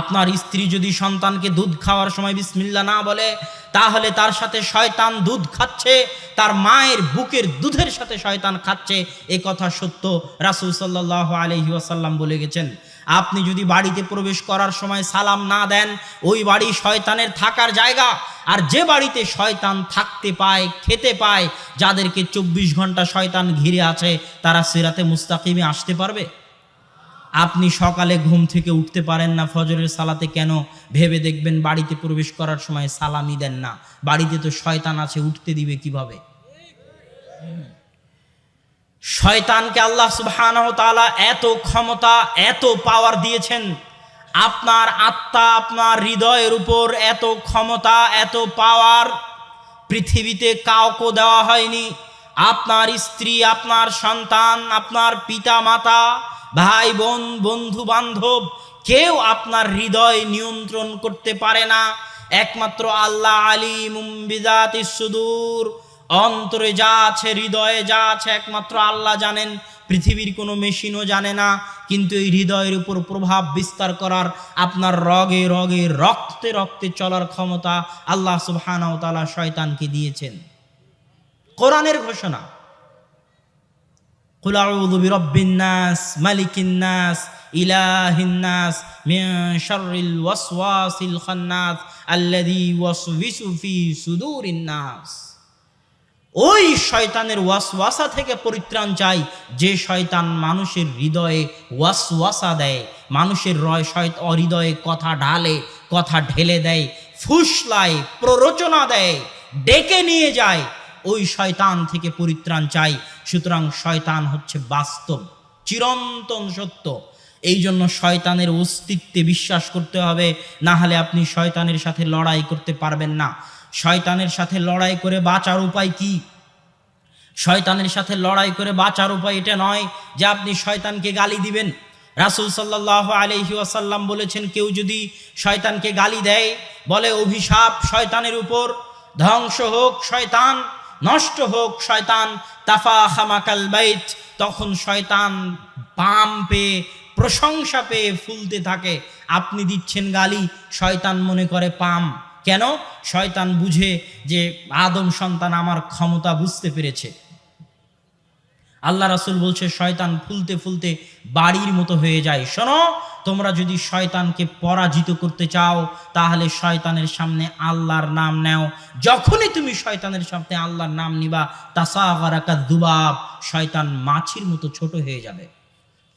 আপনার স্ত্রী যদি সন্তানকে দুধ খাওয়ার সময় বিসমিল্লা না বলে, তাহলে তার সাথে শয়তান দুধ খাচ্ছে, তার মায়ের বুকের দুধের সাথে শয়তান খাচ্ছে। এ কথা সত্য, রাসুল সাল্লাহ আলহি আসাল্লাম বলে গেছেন। আপনি যদি বাড়িতে প্রবেশ করার সময় সালাম না দেন, ওই বাড়ি শয়তানের থাকার জায়গা। আর যে বাড়িতে শয়তান থাকতে পায়, খেতে পায়, যাদেরকে চব্বিশ ঘণ্টা শয়তান ঘিরে আছে, তারা সিরাতে মুস্তাকিমে আসতে পারবে? আপনি সকালে ঘুম থেকে উঠতে পারেন না, ফজরের সালাতে কেন? ভেবে দেখবেন বাড়িতে প্রবেশ করার সময় সালামি দেন না। বাড়িতে তো শয়তান আছে, উঠতে দিবে কীভাবে? শয়তানকে আল্লাহ তাআলা এত ক্ষমতা, এত পাওয়ার দিয়েছেন। আপনার আত্মা, আপনার হৃদয়ের উপর এত ক্ষমতা, এত পাওয়ার পৃথিবীতে কাউকে দেওয়া হয়নি। আপনার স্ত্রী, আপনার সন্তান, আপনার পিতা মাতা ভাই, বোন, বন্ধু, বান্ধব, কেউ আপনার হৃদয় নিয়ন্ত্রণ করতে পারে না। একমাত্র আল্লাহ আলী মুম্বিদাতি সুদূর। অন্তরে যা আছে, হৃদয়ে যা আছে, একমাত্র আল্লাহ জানেন। পৃথিবীর কোনো মেশিনও জানে না। কিন্তু এই হৃদয়ের উপর প্রভাব বিস্তার করার আপনার রগে রগে, রক্তে রক্তে চলার ক্ষমতা আল্লাহ সুবহানাহু ওয়া তাআলা শয়তানকে দিয়েছেন। কোরআনের ঘোষণা নাস মালিকিন্নাস ইলাহিন্নাস মিন শাররিল ওয়াসওয়াসিল খান্নাস আল্লাযী ওয়াসওয়িসু ফি সুদুরিন নাস ওই শয়তানের ওয়াসওয়াসা থেকে পরিত্রাণ চাই। যে শয়তান মানুষের হৃদয়ে ওয়াসওয়াসা দেয়, মানুষের রয় শয়ত হৃদয়ে কথা ঢালে, কথা ঢেলে দেয়, ফুসলায় প্ররোচনা দেয়, ডেকে নিয়ে যায় ওই শয়তান থেকে পরিত্রাণ চাই। সুতরাং শয়তান হচ্ছে বাস্তব, চিরন্তন সত্য। এই জন্য শয়তানের অস্তিত্বে বিশ্বাস করতে হবে, না হলে আপনি শয়তানের সাথে লড়াই করতে পারবেন না। শয়তানের সাথে লড়াই করে বাঁচার উপায় কি? শয়তানের সাথে লড়াই করে বাঁচার উপায় এটা নয় যে আপনি শয়তানকে গালি দিবেন। রাসুল সাল্লাহ আলহি আসাল্লাম বলেছেন, কেউ যদি শয়তানকে গালি দেয়, বলে অভিশাপ শয়তানের উপর, ধ্বংস হোক শয়তান নষ্ট হোক শয়তান, তাফা খামাকাল বাইত, তখন শয়তান পাম পেয়ে, প্রশংসা পেয়ে ফুলতে থাকে। আপনি দিচ্ছেন গালি, শয়তান মনে করে পাম। কেন? শয়তান বুঝে যে আদম সন্তান আমার ক্ষমতা বুঝতে পেরেছে। আল্লাহ রাসুল বলছে, শয়তান ফুলতে ফুলতে বাড়ির মতো হয়ে যায়। শোনো তোমরা যদি শয়তানকে পরাজিত করতে চাও, তাহলে শয়তানের সামনে আল্লাহর নাম নেও। যখনই তুমি শয়তানের সামনে আল্লাহর নাম নিবা তাসাগারাকা দুবাব, শয়তান মাছির মতো ছোট হয়ে যাবে।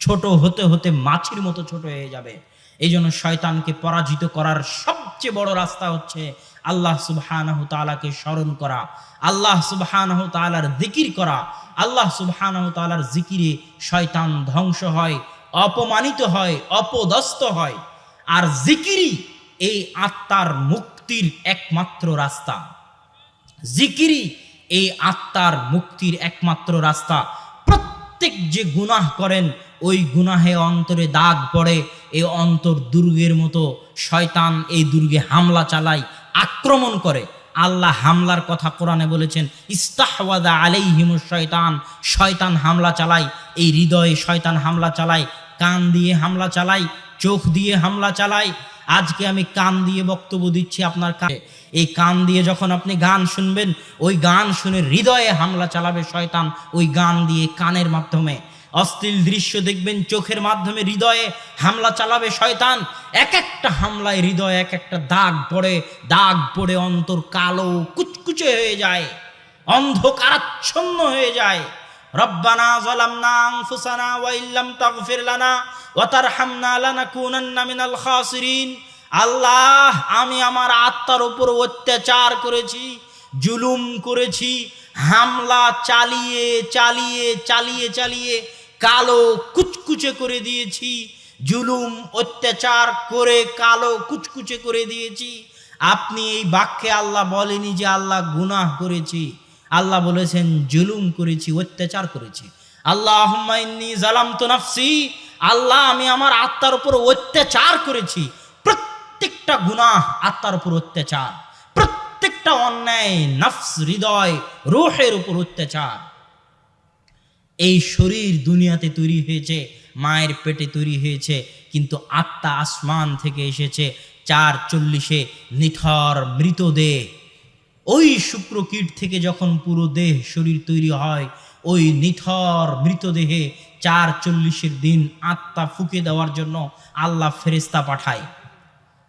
ছোট হতে হতে মাছির মতো ছোট হয়ে যাবে। এই জন্য শয়তানকে পরাজিত করার সবচেয়ে বড় রাস্তা হচ্ছে আল্লাহ সুবহানাহু তাআলাকে স্মরণ করা, আল্লাহ সুবহানাহু তাআলার জিকির করা। আল্লাহ সুবহানাহু তাআলার জিকিরে শয়তান ধ্বংস হয়। অপমানিত হয়, অপদস্থ হয়। আর জিকিরই এই আত্মার মুক্তির একমাত্র রাস্তা। জিকিরই এই আত্মার মুক্তির একমাত্র রাস্তা। প্রত্যেক যে গুনাহ করেন, ওই গুনাহে অন্তরে দাগ পড়ে এই অন্তর দুর্গের মতো শয়তান এই দুর্গে হামলা চালায়, আক্রমণ করে। আল্লাহ হামলার কথা কোরআনে বলেছেন, ইস্তাহওয়াদা আলাইহিমুশ শয়তান শয়তান হামলা চালায়, এই হৃদয়ে শয়তান হামলা চালায় কান দিয়ে হামলা চালায় চোখ দিয়ে হামলা চালায় আজকে আমি কান দিয়ে বক্তব্য দিচ্ছি আপনার কানে এই কান দিয়ে যখন আপনি গান শুনবেন, ওই গান শুনে হৃদয়ে হামলা চালাবে শয়তান, ওই গান দিয়ে কানের মাধ্যমে। অশ্লীল দৃশ্য দেখবেন, চোখের মাধ্যমে হৃদয়ে হামলা চালাবে শয়তান। এক একটা হামলায় হৃদয়ে এক একটা দাগ পড়ে দাগ পড়ে অন্তর কালো কুচকুচে হয়ে যায়, অন্ধকারাচ্ছন্ন হয়ে যায়। রব্বানা জালামনা আনফুসানা ওয়া ইল্লাম তাগফির লানা ওয়া তারহামনা লানাকুনান্না মিনাল খাসিরিন। আল্লাহ, আমি আমার আত্মার উপর অত্যাচার করেছি, জুলুম করেছি, হামলা চালিয়ে চালিয়ে চালিয়ে চালিয়ে কালো কুচকুচে করে দিয়েছি, জুলুম, অত্যাচার করে কালো কুচকুচে করে দিয়েছি। আপনি এই বাক্যে আল্লাহ বলেনি যে আল্লাহ গুনাহ করেছি। আল্লাহ বলেছেন, জুলুম করেছি, অত্যাচার করেছি। আল্লাহ জালাম তো নাফসি, আল্লাহ, আমি আমার আত্মার উপর অত্যাচার করেছি। প্রত্যেকটা গুনাহ আত্মার উপর অত্যাচার। প্রত্যেকটা অন্যায়, নফস, হৃদয়, রোহের উপর অত্যাচার। এই শরীর দুনিয়াতে তৈরি হয়েছে, মায়ের পেটে তৈরি হয়েছে, কিন্তু আত্মা আসমান থেকে এসেছে, চার চল্লিশে নিথর মৃতদেহ। ওই শুক্রকীট থেকে যখন পুরো দেহ, শরীর তৈরি হয়, ওই নিথর মৃতদেহে চার চল্লিশের দিন আত্মা ফুকে দেওয়ার জন্য আল্লাহ ফেরেস্তা পাঠায়।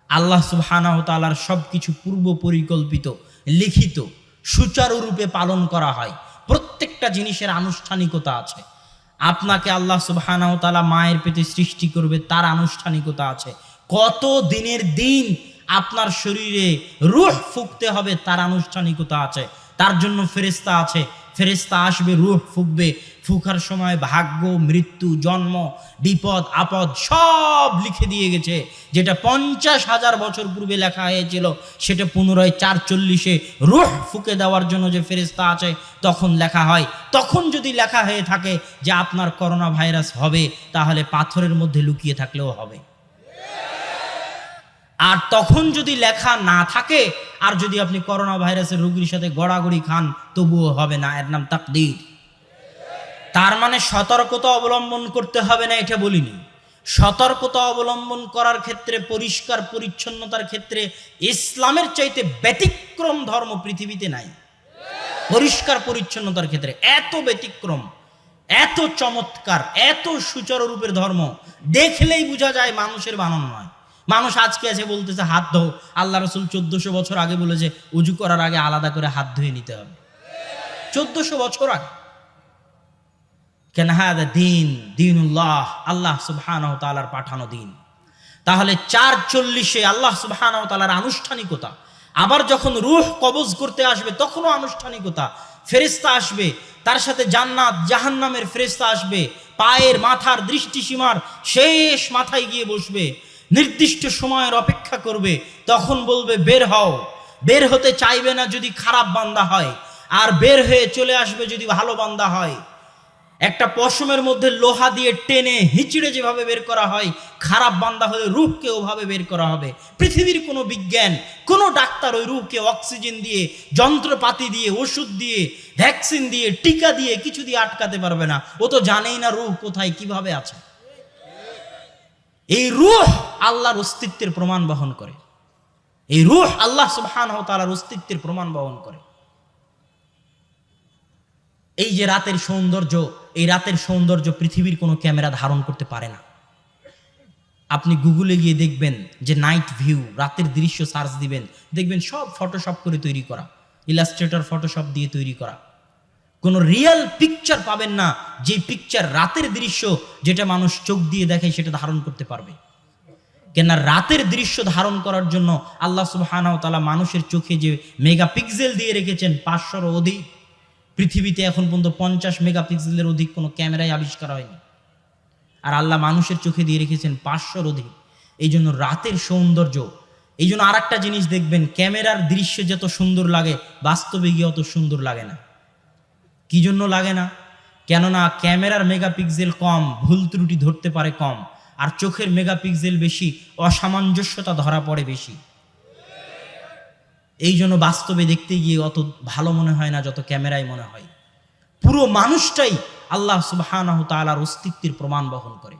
আল্লাহ সুবহানাহু তাআলার সব কিছু পূর্ব পরিকল্পিত লিখিত, সুচারুরূপে পালন করা হয়। প্রত্যেকটা জিনিসের আনুষ্ঠানিকতা আছে। আপনাকে আল্লাহ সুবহানাহু তাআলা মায়ের পেটে সৃষ্টি করবে, তার আনুষ্ঠানিকতা আছে। কত দিনের দিন আপনার শরীরে রুহ ফুকতে হবে, তার আনুষ্ঠানিকতা আছে, তার জন্য ফেরেস্তা আছে ফেরেস্তা আসবে, রুহ ফুকবে, ফুকার সময় ভাগ্য, মৃত্যু, জন্ম, বিপদ, আপদ সব লিখে দিয়ে গেছে, যেটা পঞ্চাশ হাজার বছর পূর্বে লেখা হয়েছিল, সেটা পুনরায় চার চল্লিশে রুহ ফুকে দেওয়ার জন্য যে ফেরেস্তা আছে, তখন লেখা হয়। তখন যদি লেখা হয়ে থাকে যে আপনার করোনা ভাইরাস হবে, তাহলে পাথরের মধ্যে লুকিয়ে থাকলেও হবে। আর তখন যদি লেখা না থাকে, আর যদি আপনি করোনা ভাইরাসের রোগীর সাথে গড়াগড়ি খান, তবুও হবে না। এর নাম তাকদির। তার মানে সতর্কতা অবলম্বন করতে হবে না, এটা বলিনি। সতর্কতা অবলম্বন করার ক্ষেত্রে, পরিষ্কার পরিচ্ছন্নতার ক্ষেত্রে ইসলামের চাইতে ব্যতিক্রম ধর্ম পৃথিবীতে নাই। পরিষ্কার পরিচ্ছন্নতার ক্ষেত্রে এত ব্যতিক্রম, এত চমৎকার, এত সুচারু রূপের ধর্ম, দেখলেই বোঝা যায় মানুষের বানান নয়। মানুষ আজকে আছে বলতেছে, হাত ধো আল্লাহ রসুল চোদ্দশো বছর আগে বলেছে উজু করার আগে আলাদা করে হাত ধুয়ে নিতে হবে। চোদ্দশো বছর আগে। কেন? দিন আল্লাহ সুবহান তালার পাঠানো দিন। তাহলে চার চল্লিশে আল্লাহ সুবহান তালার আনুষ্ঠানিকতা, আবার যখন রুহ কবজ করতে আসবে, তখনও আনুষ্ঠানিকতা ফেরিস্তা আসবে, তার সাথে জান্নাত, জাহান্নামের ফেরিস্তা আসবে, পায়ের মাথার দৃষ্টিসীমার শেষ মাথায় গিয়ে বসবে নির্দিষ্ট সময়ের অপেক্ষা করবে, তখন বলবে, বের হও। বের হতে চাইবে না যদি খারাপ বান্দা হয়, আর বের হয়ে চলে আসবে যদি ভালো বান্দা হয়। একটা পশমের মধ্যে লোহা দিয়ে টেনে হিচড়ে যেভাবে বের করা হয়, খারাপ বান্দা হলে রূহকে ওভাবে বের করা হবে। পৃথিবীর কোনো বিজ্ঞান, কোনো ডাক্তার ওই রূহকে অক্সিজেন দিয়ে, যন্ত্রপাতি দিয়ে, ওষুধ দিয়ে, ভ্যাকসিন দিয়ে, টিকা দিয়ে কিছু দিয়ে আটকাতে পারবে না। ও তো জানেই না রূহ কোথায়, কীভাবে আছে। এই রূহ আল্লাহর অস্তিত্বের প্রমাণ বহন করে। এই রূহ আল্লাহ সুবহান তালার অস্তিত্বের প্রমাণ বহন করে। এই যে রাতের সৌন্দর্য এই রাতের সৌন্দর্য পৃথিবীর কোনো ক্যামেরা ধারণ করতে পারে না। আপনি গুগলে গিয়ে দেখবেন যে নাইট ভিউ রাতের দৃশ্য সার্চ দিবেন দেখবেন সব ফটোশপ করে তৈরি করা ইলাস্ট্রেটর ফটোশপ দিয়ে তৈরি করা। কোনো রিয়েল পিকচার পাবেন না যে পিকচার রাতের দৃশ্য যেটা মানুষ চোখ দিয়ে দেখে সেটা ধারণ করতে পারবে। কেননা রাতের দৃশ্য ধারণ করার জন্য আল্লাহ সুবহানাহু তাআলা মানুষের চোখে যে মেগা পিক্সেল দিয়ে রেখেছেন পাঁচশোর অধিক, পৃথিবীতে এখন পর্যন্ত পঞ্চাশ মেগাপিক্সেলের অধিক কোনো ক্যামেরায় আবিষ্কার হয়নি। আর আল্লাহ মানুষের চোখে দিয়ে রেখেছেন পাঁচশোর অধিক। এই জন্য রাতের সৌন্দর্য, এই জন্য আর জিনিস দেখবেন, ক্যামেরার দৃশ্য যত সুন্দর লাগে বাস্তবে গিয়ে অত সুন্দর লাগে না। কি জন্য লাগে না? কেননা ক্যামেরার মেগাপিক্সেল কম, ভুল ত্রুটি ধরতে পারে কম, আর চোখের মেগাপিক্সেল বেশি, অসামঞ্জস্যতা ধরা পড়ে বেশি। এই জন্য বাস্তবে দেখতে গিয়ে অত ভালো মনে হয় না যত ক্যামেরায় মনে হয়। পুরো মানুষটাই আল্লাহ সুবাহানাহ তালার অস্তিত্বের প্রমাণ বহন করে।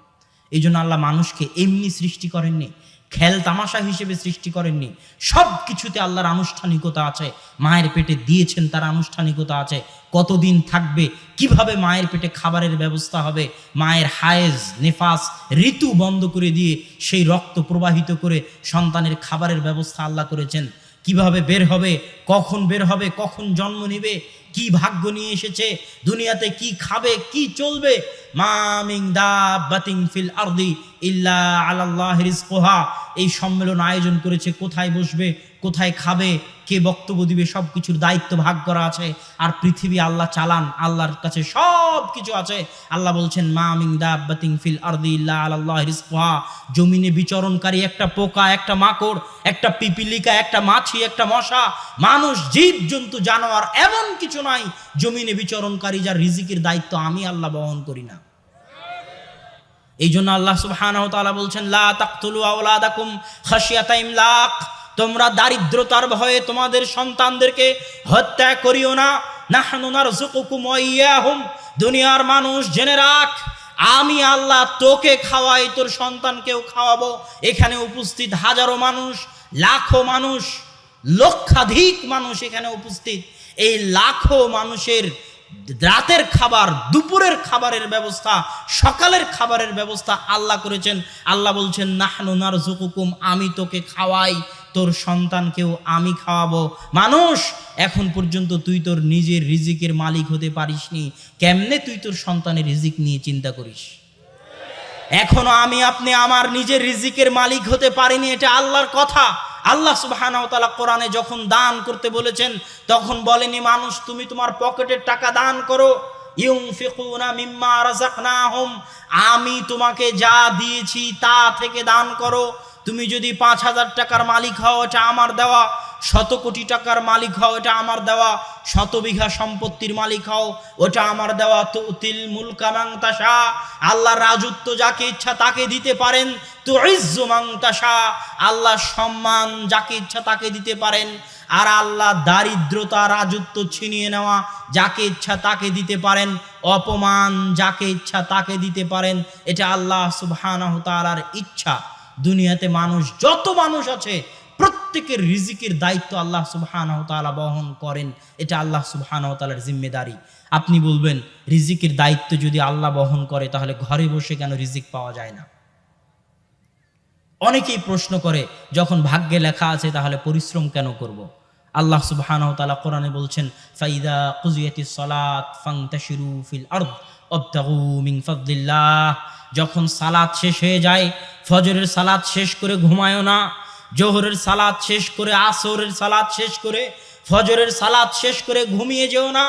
এই জন্য আল্লাহ মানুষকে এমনি সৃষ্টি করেননি খেল তামাশা হিসেবে সৃষ্টি করেননি। সব কিছুতে আল্লাহর আনুষ্ঠানিকতা আছে। মায়ের পেটে দিয়েছেন তার আনুষ্ঠানিকতা আছে। কতদিন থাকবে? কীভাবে মায়ের পেটে খাবারের ব্যবস্থা হবে? মায়ের হায়েজ, নেফাস, ঋতু বন্ধ করে দিয়ে সেই রক্ত প্রবাহিত করে সন্তানের খাবারের ব্যবস্থা আল্লাহ করেছেন। কীভাবে বের হবে, কখন বের হবে, কখন জন্ম নিবে, কি ভাগ্য নিয়ে এসেছে, দুনিয়াতে কি খাবে, কি চলবে? মামিং দাবাতিং ফিল আরদি ইল্লা আলাল্লাহ এই সম্মেলন আয়োজন করেছে, কোথায় বসবে কোথায় খাবে, কে বক্তব্য দিবে সব কিছুর দায়িত্ব ভাগ করা আছে। আর পৃথিবী আল্লাহ চালান, আল্লাহর কাছে সব কিছু আছে। আল্লাহ বলছেন, মা মিং দাবাতিং ফিল আরদি আলাল্লাহ রিজকুহা। জমিনে বিচরণকারী একটা পোকা, একটা মাকড়, একটা পিপিলিকা, একটা মাছি, একটা মশা, মানুষ জীব জন্তু জানোয়ার এমন কিছু নাই। জমিনে বিচরণকারী যার রিজিকের দায়িত্ব আমি আল্লাহ বহন করি না। এই জন্য আল্লাহ সুবহানাহু বলছেন, লা তাকতুলু আওলাদাকুম খাশিয়াতা ইমলাক তোমরা দারিদ্রতার ভয়ে তোমাদের সন্তানদেরকে হত্যা করিও না। নাহনু নারযুকুকুম ওয়া ইয়াহুম। দুনিয়ার মানুষ, জেনে রাখ, আমি আল্লাহ তোকে খাওয়াই, তোর সন্তানকেও খাওয়াবো। এখানে উপস্থিত হাজারো মানুষ, লাখো মানুষ, লক্ষাধিক মানুষ এখানে উপস্থিত। এই লাখো মানুষের রাতের খাবার, দুপুরের খাবারের ব্যবস্থা, সকালের খাবারের ব্যবস্থা আল্লাহ করেছেন। আল্লাহ বলছেন, নাহনু নারজুকুকুম আমি তোকে খাওয়াই তোর সন্তানকেও আমি খাওয়াবো। মানুষ, এখন পর্যন্ত তুই তোর নিজের রিজিকের মালিক হতে পারিসনি। কেমনে তুই তোর সন্তানের রিজিক নিয়ে চিন্তা করিস? এখনও আমি আপনি আমার নিজের রিজিকের মালিক হতে পারিনি, এটা আল্লাহর কথা। আল্লাহ সুবহানাহু তাআলা কোরআনে যখন দান করতে বলেছেন, তখন বলেনি, মানুষ, তুমি তোমার পকেটের টাকা দান করো। আমি তোমাকে যা দিয়েছি তা থেকে দান করো। তুমি যদি পাঁচ হাজার টাকার মালিক হও, এটা আমার দেওয়া। শত কোটি টাকার মালিক হও, এটা আমার দেওয়া। শত বিঘা সম্পত্তির মালিক হও, ওটা আমার দেওয়া। তো তিল মুলকামাং তাসা আল্লাহর রাজত্ব যাকে ইচ্ছা তাকে দিতে পারেন। তো ইজ্জুমাং তাসা আল্লাহ সম্মান যাকে ইচ্ছা তাকে দিতে পারেন। আর আল্লাহ দারিদ্রতা, রাজত্ব ছিনিয়ে নেওয়া যাকে ইচ্ছা তাকে দিতে পারেন। অপমান যাকে ইচ্ছা তাকে দিতে পারেন। এটা আল্লাহ সুবহানাহু তাআলার ইচ্ছা। দুনিয়াতে মানুষ, যত মানুষ আছে, প্রত্যেকের রিজিকের দায়িত্ব আল্লাহ সুবহানাহু তাআলা বহন করেন। এটা আল্লাহ সুবহানাহু তাআলার জিম্মেদারি। আপনি বলবেন, রিজিকের দায়িত্ব যদি আল্লাহ বহন করে, তাহলে ঘরে বসে কেন রিজিক পাওয়া যায় না? অনেকেই প্রশ্ন করে, যখন ভাগ্যে লেখা আছে, তাহলে পরিশ্রম কেন করব। আল্লাহ সুবহানাহু তাআলা কোরআনে বলছেন, ফাইদা কুজিয়াতিস সালাত ফান্তাশিরু ফিল আরদ। যখন সালাত শেষ হয়ে যায়, ফজরের সালাত শেষ করে ঘুমায়ও না, জোহরের সালাত শেষ করে আসরের সালাত শেষ করে ফজরের সালাত শেষ করে ঘুমিয়ে যেও না।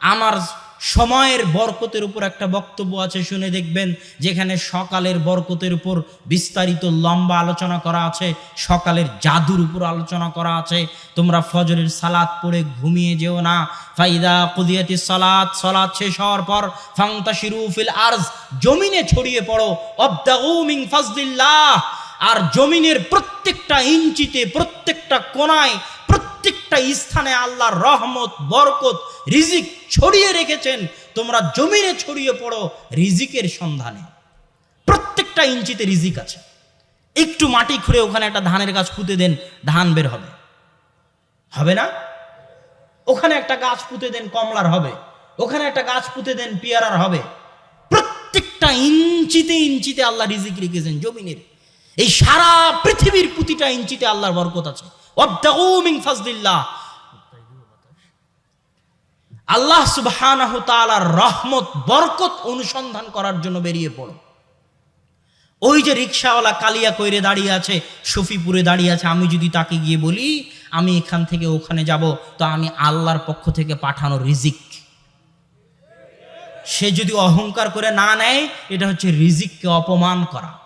আমার সময়ের বরকতের উপর একটা বক্তব্য আছে, শুনে দেখবেন, যেখানে সকালের বরকতের উপর বিস্তারিত লম্বা আলোচনা করা আছে, সকালের জাদুর উপর আলোচনা করা আছে, তোমরা ফজরের সালাত পড়ে ঘুমিয়ে যেও না। ফাইদা কুদিয়াতি সালাত সালাত শেষ হওয়ার পর ফাংতাশিরু ফিল আরজ, জমিনে ছড়িয়ে পড়ো, অবদাউ মিন ফাজলিল্লাহ। আর জমিনের প্রত্যেকটা ইঞ্চিতে, প্রত্যেকটা কোনায় প্রত্যেকটা স্থানে আল্লাহর রহমত, বরকত, রিজিক ছড়িয়ে রেখেছেন। তোমরা জমিনে ছড়িয়ে পড়ো রিজিকের সন্ধানে। প্রত্যেকটা ইঞ্চিতে রিজিক আছে। একটু মাটি খুঁড়ে ওখানে একটা ধানের গাছ পুঁতে দেন, ধান বের হবে। হবে না? ওখানে একটা গাছ পুঁতে দেন, কমলার হবে। ওখানে একটা গাছ পুঁতে দেন, পেয়ারার হবে। প্রত্যেকটা ইঞ্চিতে ইঞ্চিতে আল্লাহ রিজিক রেখেছেন জমিনের। এই সারা পৃথিবীর প্রতিটা ইঞ্চিতে আল্লাহর বরকত আছে। আল্লাহ তাআলার রহমত, বরকত অনুসন্ধান করার জন্য বেরিয়ে পড়ো। ওই যে রিক্সাওয়ালা কালিয়া কইরে দাঁড়িয়ে আছে, শফিপুরে দাঁড়িয়ে আছে, আমি যদি তাকে গিয়ে বলি, আমি এখান থেকে ওখানে যাব, তো আমি আল্লাহর পক্ষ থেকে পাঠানো রিজিক। সে যদি অহংকার করে না নেয়, এটা হচ্ছে রিজিককে অপমান করা।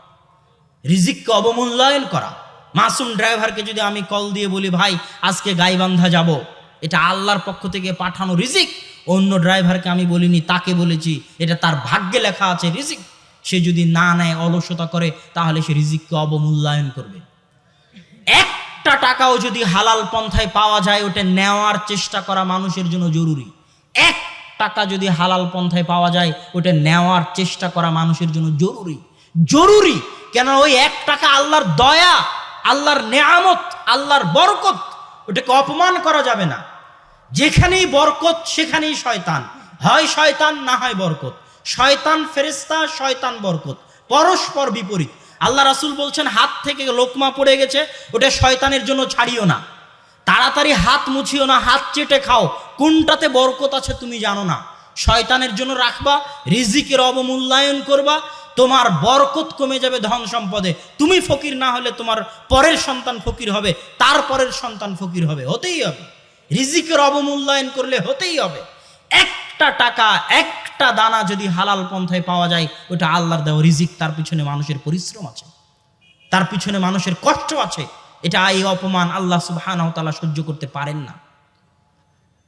রিজিককে অবমূল্যায়ন করা। মাসুম ড্রাইভারকে যদি আমি কল দিয়ে বলি, ভাই, আজকে গাইবান্ধা যাব। এটা আল্লাহর পক্ষ থেকে পাঠানো রিজিক। অন্য ড্রাইভারকে আমি বলিনি, তাকে বলেছি, এটা তার ভাগ্যে লেখা আছে রিজিক। সে যদি না নেয়, অলসতা করে, তাহলে সে রিজিককে অবমূল্যায়ন করবে। একটা টাকাও যদি হালাল পন্থায় পাওয়া যায়, ওটা নেওয়ার চেষ্টা করা মানুষের জন্য জরুরি। এক টাকা যদি হালাল পন্থায় পাওয়া যায়, ওটা নেওয়ার চেষ্টা করা মানুষের জন্য জরুরি। জরুরি! কেন ওই এক টাকা আল্লাহর দয়া আল্লাহর নেয়ামত, আল্লাহর বরকত, ওটাকে অপমান করা যাবে না। যেখানেই বরকত, সেখানেই শয়তান। হয় শয়তান, না হয় বরকত। শয়তান ফেরেস্তা শয়তান বরকত। পরস্পর বিপরীত। আল্লাহ রাসুল বলছেন, হাত থেকে লোকমা পড়ে গেছে, ওটা শয়তানের জন্য ছাড়িও না। তাড়াতাড়ি হাত মুছিও না, হাত চেটে খাও। কোনটাতে বরকত আছে তুমি জানো না। শয়তানের জন্য রাখবা, রিজিকের অবমূল্যায়ন করবা, তোমার বরকত কমে যাবে ধন সম্পদে। তুমি ফকির না হলে তোমার পরের সন্তান ফকির হবে, তার পরের সন্তান ফকির হবে, হতেই হবে। রিজিকের অবমূল্যায়ন করলে হতেই হবে। একটা টাকা, একটা দানা যদি হালাল পন্থায় পাওয়া যায়, ওটা আল্লাহর দেওয়া রিজিক, তার পিছনে মানুষের পরিশ্রম আছে। তার পিছনে মানুষের কষ্ট আছে। এটা এই অপমান আল্লাহ তাআলা সহ্য করতে পারেন না।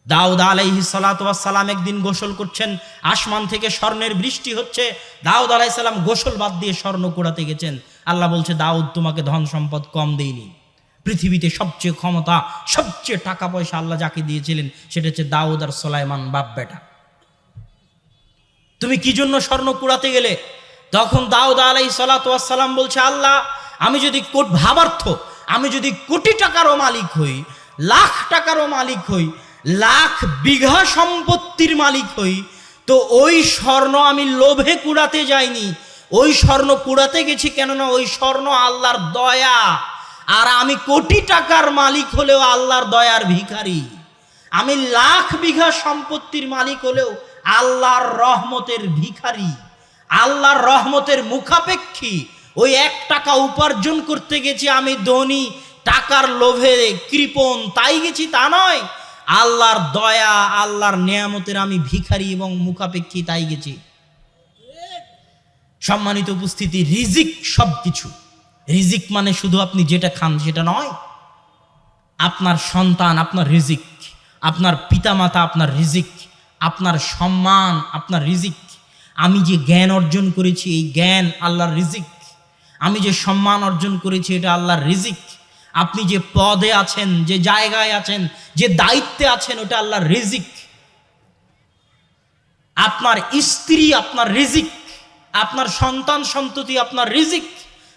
দাউদ আলাইহি সালাম একদিন গোসল করছেন, আসমান থেকে স্বর্ণের বৃষ্টি হচ্ছে, দাউদ আলাইসাল্লাম গোসল বাদ দিয়ে স্বর্ণ কুড়াতে গেছেন। আল্লাহ বলছে, দাউদ, তোমাকে ধন সম্পদ কম দেয়নি পৃথিবীতে সবচেয়ে ক্ষমতা, সবচেয়ে টাকা পয়সা আল্লাহ যাকে দিয়েছিলেন, সেটা হচ্ছে দাউদ আর সোলাইমান বাপ বেটা। তুমি কি জন্য স্বর্ণ কুড়াতে গেলে? তখন দাউদ আলাই সালাতাম বলছে, আল্লাহ, আমি যদি ভাবার্থ, আমি যদি কোটি টাকারও মালিক হই, লাখ টাকারও মালিক হই লাখ বিঘা সম্পত্তির মালিক হই, তো ওই স্বর্ণ আমি লোভে কুড়াতে যাইনি। ওই স্বর্ণ কুড়াতে গেছি কেননা ওই স্বর্ণ আল্লাহর দয়া। আর আমি কোটি টাকার মালিক হলেও আল্লাহর দয়ার ভিখারি। আমি লাখ বিঘা সম্পত্তির মালিক হলেও আল্লাহর রহমতের ভিখারি। আল্লাহর রহমতের মুখাপেক্ষী। ওই এক টাকা উপার্জন করতে গেছি আমি ধনী, টাকার লোভে কৃপণ, তাই গেছি তা নয়। আল্লাহর দয়া, আল্লাহর নিয়ামতের আমি ভিখারি এবং মুখাপেক্ষী তাই গেছি। সম্মানিত উপস্থিতি, রিজিক সব কিছু রিজিক মানে শুধু আপনি যেটা খান সেটা নয়, আপনার সন্তান আপনার রিজিক, আপনার পিতামাতা আপনার রিজিক, আপনার সম্মান আপনার রিজিক। আমি যে জ্ঞান অর্জন করেছি, এই জ্ঞান আল্লাহর রিজিক। আমি যে সম্মান অর্জন করেছি, এটা আল্লাহর রিজিক। আপনি যে পদে আছেন, যে জায়গায় আছেন, যে দায়িত্বে আছেন, ওটা আল্লাহর রিজিক। আপনার স্ত্রী আপনার রিজিক, আপনার সন্তান সন্ততি আপনার রিজিক,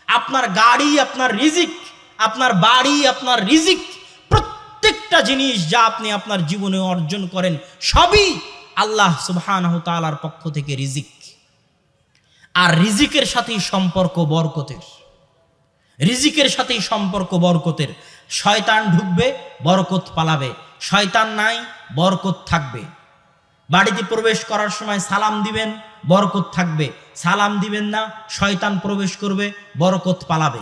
আপনার গাড়ি আপনার রিজিক, আপনার বাড়ি আপনার রিজিক, প্রত্যেকটা জিনিস যা আপনি আপনার জীবনে অর্জন করেন, সবই আল্লাহ সুবহানাহু তাআলার পক্ষ থেকে রিজিক। আর রিজিকের সাথেই সম্পর্ক বরকতের। রিজিকের সাথেই সম্পর্ক বরকতের। শয়তান ঢুকবে, বরকত পালাবে। শয়তান নাই, বরকত থাকবে। বাড়িতে প্রবেশ করার সময় সালাম দিবেন, বরকত থাকবে। সালাম দিবেন না, শয়তান প্রবেশ করবে, বরকত পালাবে।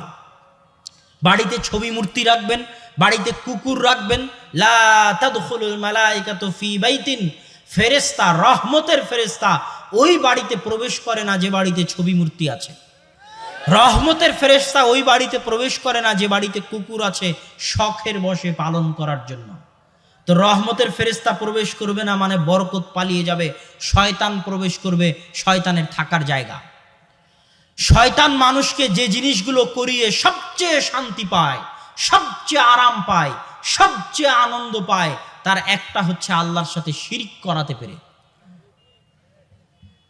বাড়িতে ছবি মূর্তি রাখবেন, বাড়িতে কুকুর রাখবেন। লা তাদখুলুল মালাইকাতু ফি বাইতিন। ফেরেশতা, রহমতের ফেরেশতা, ওই বাড়িতে প্রবেশ করে না যে বাড়িতে ছবি মূর্তি আছে। রহমতের ফেরেশতা ওই বাড়িতে প্রবেশ করে না, যে বাড়িতে কুকুর আছে, শখের বসে পালন করার জন্য। তো রহমতের ফেরেশতা প্রবেশ করবে না মানে বরকত পালিয়ে যাবে, শয়তান প্রবেশ করবে শয়তানের থাকার জায়গা। শয়তান মানুষকে যে জিনিসগুলো করিয়ে সবচেয়ে শান্তি পায়, সবচেয়ে আরাম পায়, সবচেয়ে আনন্দ পায়, তার একটা হচ্ছে আল্লাহর সাথে শিরিক করাতে পেরে।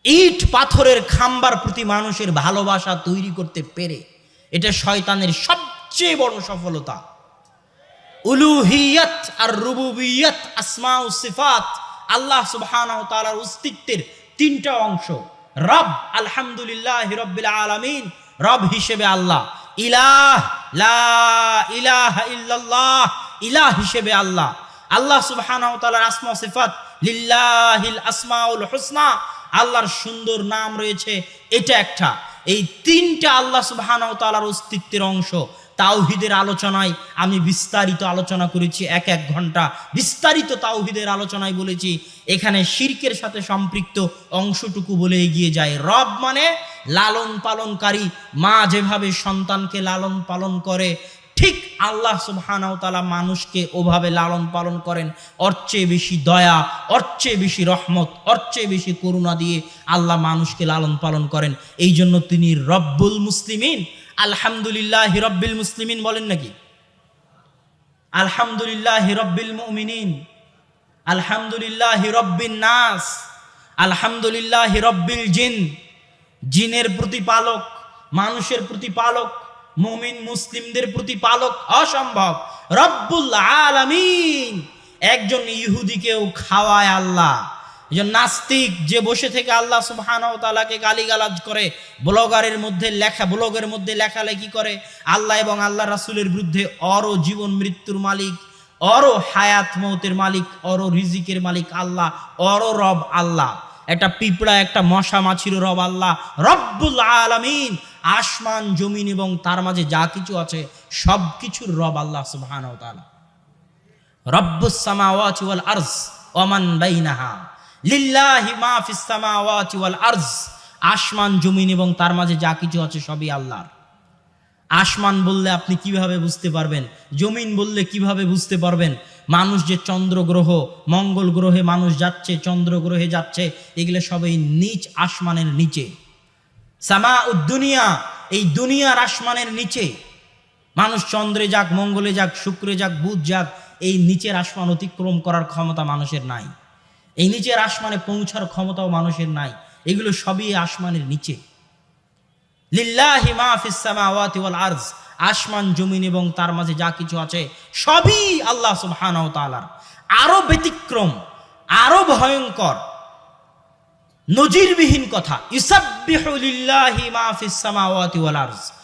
ইট পাথরের খাম্বার প্রতি মানুষের ভালোবাসা তৈরি করতে পেরে এটা শয়তানের সবচেয়ে বড় সফলতা। উলুহিয়াত আর রুবুবিয়াত আসমা ও সিফাত, আল্লাহ সুবহানাহু তাআলার অস্তিত্বের তিনটা অংশ। রব, আলহামদুলিল্লাহ রব্বিল আলামিন, রব হিসেবে আল্লাহ। ইলাহ, লা ইলাহা ইল্লাল্লাহ, ইলাহ হিসেবে আল্লাহ। আল্লাহ সুবহানাহু তাআলার আসমা ও সিফাত, লিল্লাহিল আসমাউল হুসনা আল্লাহর সুন্দর নাম রয়েছে, এটা একটা। এই তিনটা আল্লাহ সুবহানাহু ওয়া তাআলার অস্তিত্বের অংশ। তাওহিদের আলোচনায় আমি বিস্তারিত আলোচনা করেছি, এক এক ঘণ্টা বিস্তারিত তাওহিদের আলোচনায় বলেছি। এখানে শিরকের সাথে সম্পৃক্ত অংশটুকু বলে এগিয়ে যায় রব মানে লালন পালনকারী মা যেভাবে সন্তানকে লালন পালন করে ঠিক আল্লাহ সুবহানাহু তাআলা মানুষকে ওভাবে লালন পালন করেন। ওর চেয়ে বেশি দয়া, ওর চেয়ে বেশি রহমত, ওর চেয়ে বেশি করুণা দিয়ে আল্লাহ মানুষকে লালন পালন করেন। এই জন্য তিনি রব্বুল মুসলিমিন। আলহামদুলিল্লাহ হিরব্বিল মুসলিমিন বলেন নাকি? আলহামদুলিল্লাহ হিরব্বিল মুমিনিন। আলহামদুলিল্লাহ রব্বিন নাস। আলহামদুলিল্লাহ রব্বিল জিন। জিনের প্রতিপালক, মানুষের প্রতিপালক মুমিন মুসলিমদের প্রতিপালক অসম্ভব। রব্বুল আলামিন। একজন ইহুদিকেও খাওয়ায় আল্লাহ। যে নাস্তিক যে বসে থেকে আল্লাহ সুবহানাহু তাআলাকে গালিগালাজ করে, ব্লগারের মধ্যে লেখা, ব্লগের মধ্যে লেখালেখি করে, আল্লাহ এবং আল্লাহ রাসূলের বিরুদ্ধে অরো জীবন মৃত্যুর মালিক, অরো হায়াত মৌতের মালিক, অরো রিজিকের মালিক আল্লাহ, অরো রব আল্লাহ। একটা পিঁপড়া, একটা মশা মাছির রব আল্লাহ রব্বুল আলামিন। আসমান, জমিন এবং তার মাঝে যা কিছু আছে সব কিছুর রব আল্লাহ সুবহানাহু ওয়া তাআলা। রব্বুস ওয়াল আরজ ওমান বাইনাহা। লিল্লাহি মা আসমান, জমিন এবং তার মাঝে যা কিছু আছে, সবই আল্লাহর। আসমান বললে আপনি কীভাবে বুঝতে পারবেন? জমিন বললে কীভাবে বুঝতে পারবেন? মানুষ যে চন্দ্র গ্রহ মঙ্গল গ্রহে মানুষ যাচ্ছে চন্দ্র গ্রহে যাচ্ছে, এগুলো সবই নিচ আসমানের নিচে। সামা দুনিয়া, এই দুনিয়ার আসমানের নিচে। মানুষ চন্দ্রে যাক, মঙ্গলে যাক, শুক্রে যাক, বুধ যাক, এই নিচের আসমান অতিক্রম করার ক্ষমতা মানুষের নাই। এই নিচের আসমানে পৌঁছার ক্ষমতাও মানুষের নাই। এগুলো সবই আসমানের নিচে। লিল্লাহি মা ফিস সামাওয়াতি ওয়াল আরজ। আসমান, জমিন এবং তার মাঝে যা কিছু আছে, সবই আল্লাহ সুবহানাহু তাআলার। আরও ব্যতিক্রম, আরও ভয়ঙ্কর, নজিরবিহীন কথা। ইসাব্বিহু লিল্লাহি মা ফিস সামাওয়াতি ওয়াল আরজ।